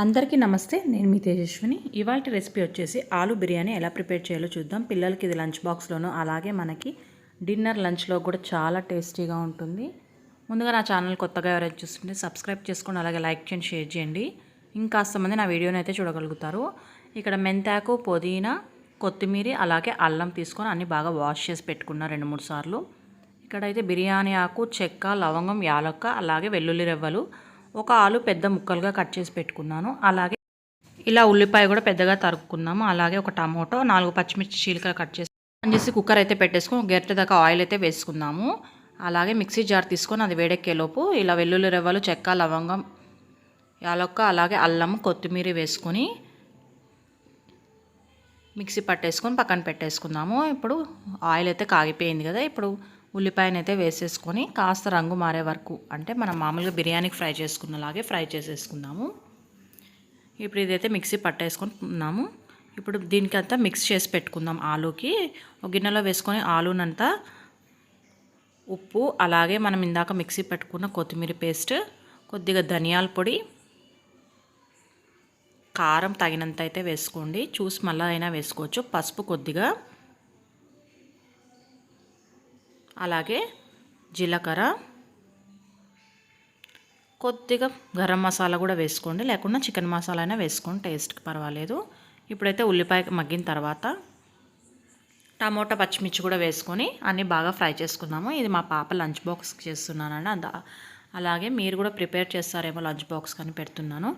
అందరికీ నమస్తే నేను మీ తేజస్విని. ఇవాళ రెసిపీ వచ్చేసి ఆలు బిర్యానీ ఎలా ప్రిపేర్ చేయాలో చూద్దాం. పిల్లలకి ఇది లంచ్ బాక్స్లోనూ అలాగే మనకి డిన్నర్ లంచ్లో కూడా చాలా టేస్టీగా ఉంటుంది. ముందుగా నా ఛానల్ కొత్తగా ఎవరైనా చూస్తుంటే సబ్స్క్రైబ్ చేసుకోండి అలాగే లైక్ చేయండి షేర్ చేయండి. ఇంకాస్త మంది నా వీడియోని అయితే చూడగలుగుతారు. ఇక్కడ మెంతాకు పుదీనా కొత్తిమీర అలాగే అల్లం తీసుకొని అన్నీ బాగా వాష్ చేసి పెట్టుకున్నా రెండు మూడు సార్లు. ఇక్కడైతే బిర్యానీ ఆకు చెక్క లవంగం యాలక్క అలాగే వెల్లుల్లి రెవ్వలు ఒక ఆలు పెద్ద ముక్కలుగా కట్ చేసి పెట్టుకున్నాను. అలాగే ఇలా ఉల్లిపాయ కూడా పెద్దగా తరుక్కున్నాము. అలాగే ఒక టమాటో నాలుగు పచ్చిమిర్చి చీలికలు కట్ చేసి అని చేసి కుక్కర్ అయితే పెట్టేసుకుని గరిటె దాకా ఆయిల్ అయితే వేసుకున్నాము. అలాగే మిక్సీ జార్ తీసుకొని అది వేడెక్కేలోపు ఇలా వెల్లుల్లి రెవ్వలు చెక్క లవంగం యాలొక్క అలాగే అల్లం కొత్తిమీర వేసుకొని మిక్సీ పట్టేసుకొని పక్కన పెట్టేసుకుందాము ఇప్పుడు ఆయిల్ అయితే కాగిపోయింది కదా. ఇప్పుడు ఉల్లిపాయనైతే వేసేసుకొని కాస్త రంగు మారే వరకు అంటే మనం మామూలుగా బిర్యానీకి ఫ్రై చేసుకున్నలాగే ఫ్రై చేసేసుకుందాము. ఇప్పుడు ఇదైతే మిక్సీ పట్టేసుకుంటున్నాము. ఇప్పుడు దీనికంతా మిక్స్ చేసి పెట్టుకుందాం ఆలూకి. ఒక గిన్నెలో వేసుకొని ఆలూనంతా ఉప్పు అలాగే మనం ఇందాక మిక్సీ పెట్టుకున్న కొత్తిమీర పేస్ట్ కొద్దిగా ధనియాల పొడి కారం తగినంత అయితే వేసుకోండి. చూసి మళ్ళీ అయినా వేసుకోవచ్చు. పసుపు కొద్దిగా అలాగే జీలకర్ర. కొద్దిగా గరం మసాలా కూడా వేసుకోండి. లేకుండా చికెన్ మసాలా అయినా వేసుకోండి టేస్ట్కి పర్వాలేదు. ఇప్పుడైతే ఉల్లిపాయ మగ్గిన తర్వాత టమోటా పచ్చిమిర్చి కూడా వేసుకొని అన్నీ బాగా ఫ్రై చేసుకుందాము. ఇది మా పాప లంచ్ బాక్స్కి చేస్తున్నానండి. అంత అలాగే మీరు కూడా ప్రిపేర్ చేస్తారేమో లంచ్ బాక్స్ కానీ పెడుతున్నాను.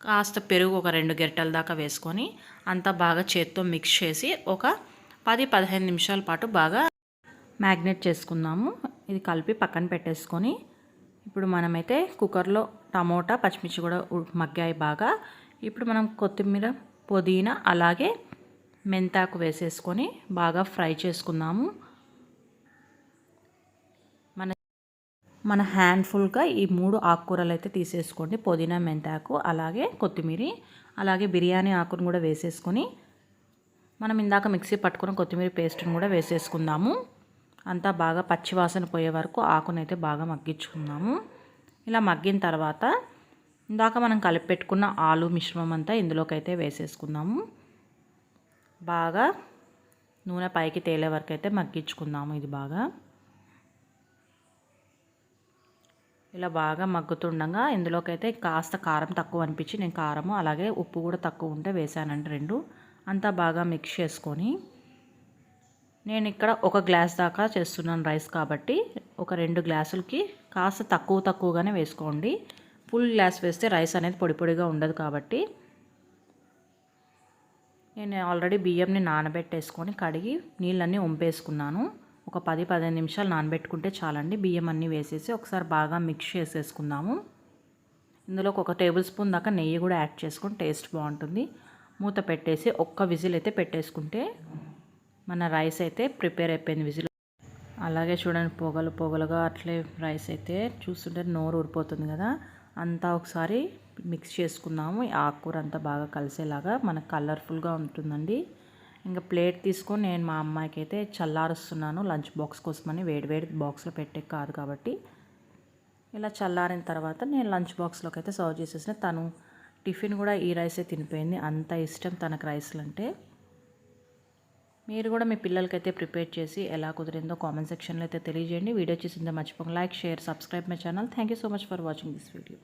కాస్త పెరుగు ఒక రెండు గరిటెల దాకా వేసుకొని అంతా బాగా చేత్తో మిక్స్ చేసి ఒక పది పదిహేను నిమిషాల పాటు బాగా మ్యాగ్నేట్ చేసుకుందాము. ఇది కలిపి పక్కన పెట్టేసుకొని ఇప్పుడు మనమైతే కుక్కర్లో టమోటా పచ్చిమిర్చి కూడా మగ్గాయి బాగా. ఇప్పుడు మనం కొత్తిమీర పుదీనా అలాగే మెంతాకు వేసేసుకొని బాగా ఫ్రై చేసుకుందాము. మన మన హ్యాండ్ఫుల్గా ఈ మూడు ఆకుకూరలు అయితే తీసేసుకోండి. పుదీనా మెంతాకు అలాగే కొత్తిమీర అలాగే బిర్యానీ ఆకును కూడా వేసేసుకొని మనం ఇందాక మిక్సీ పట్టుకున్న కొత్తిమీర పేస్ట్ని కూడా వేసేసుకుందాము. అంతా బాగా పచ్చివాసన పోయే వరకు ఆకునైతే బాగా మగ్గించుకుందాము. ఇలా మగ్గిన తర్వాత ఇందాక మనం కలిపెట్టుకున్న ఆలు మిశ్రమం అంతా ఇందులోకి అయితే వేసేసుకుందాము. బాగా నూనె పైకి తేలే వరకు అయితే మగ్గించుకుందాము ఇది బాగా. ఇలా బాగా మగ్గుతుండగా ఇందులోకైతే కాస్త కారం తక్కువ అనిపించి నేను కారము అలాగే ఉప్పు కూడా తక్కువ ఉంటే వేసానండి రెండు. అంతా బాగా మిక్స్ చేసుకొని నేను ఇక్కడ ఒక గ్లాస్ దాకా చేస్తున్నాను రైస్ కాబట్టి ఒక రెండు గ్లాసులకి కాస్త తక్కువ తక్కువగానే వేసుకోండి. ఫుల్ గ్లాస్ వేస్తే రైస్ అనేది పొడి పొడిగా ఉండదు కాబట్టి నేను ఆల్రెడీ బియ్యంని నానబెట్టేసుకొని కడిగి నీళ్ళన్నీ వంపేసుకున్నాను. ఒక పది పదిహేను నిమిషాలు నానబెట్టుకుంటే చాలండి. బియ్యం అన్నీ వేసేసి ఒకసారి బాగా మిక్స్ చేసేసుకుందాము. ఇందులో ఒక టేబుల్ స్పూన్ దాకా నెయ్యి కూడా యాడ్ చేసుకొని టేస్ట్ బాగుంటుంది. మూత పెట్టేసి ఒక్క విజిల్ అయితే పెట్టేసుకుంటే మన రైస్ అయితే ప్రిపేర్ అయిపోయింది విజిల్. అలాగే చూడండి పొగలు పొగలుగా అట్లే రైస్ అయితే చూస్తుంటే నోరు ఊరిపోతుంది కదా. అంతా ఒకసారి మిక్స్ చేసుకున్నాము ఆకుకూర అంతా బాగా కలిసేలాగా మనకు కలర్ఫుల్గా ఉంటుందండి. ఇంకా ప్లేట్ తీసుకొని నేను మా అమ్మాయికి అయితే చల్లారుస్తున్నాను. లంచ్ బాక్స్ కోసమని వేడివేడి బాక్స్లో పెట్టే కాదు కాబట్టి. ఇలా చల్లారిన తర్వాత నేను లంచ్ బాక్స్లోకి అయితే సర్వ్ చేసేసిన తను. టిఫిన్ కూడా ఈ రైసే తినిపోయింది. అంత ఇష్టం తనకు రైస్లు అంటే మీరు కూడా మీ పిల్లలకైతే ప్రిపేర్ చేసి ఎలా కుదిరిందో కామెంట్ సెక్షన్లో అయితే తెలియజేయండి. వీడియో చూసిందో మర్చిపోయి like share subscribe my channel. Thank you so much for watching this video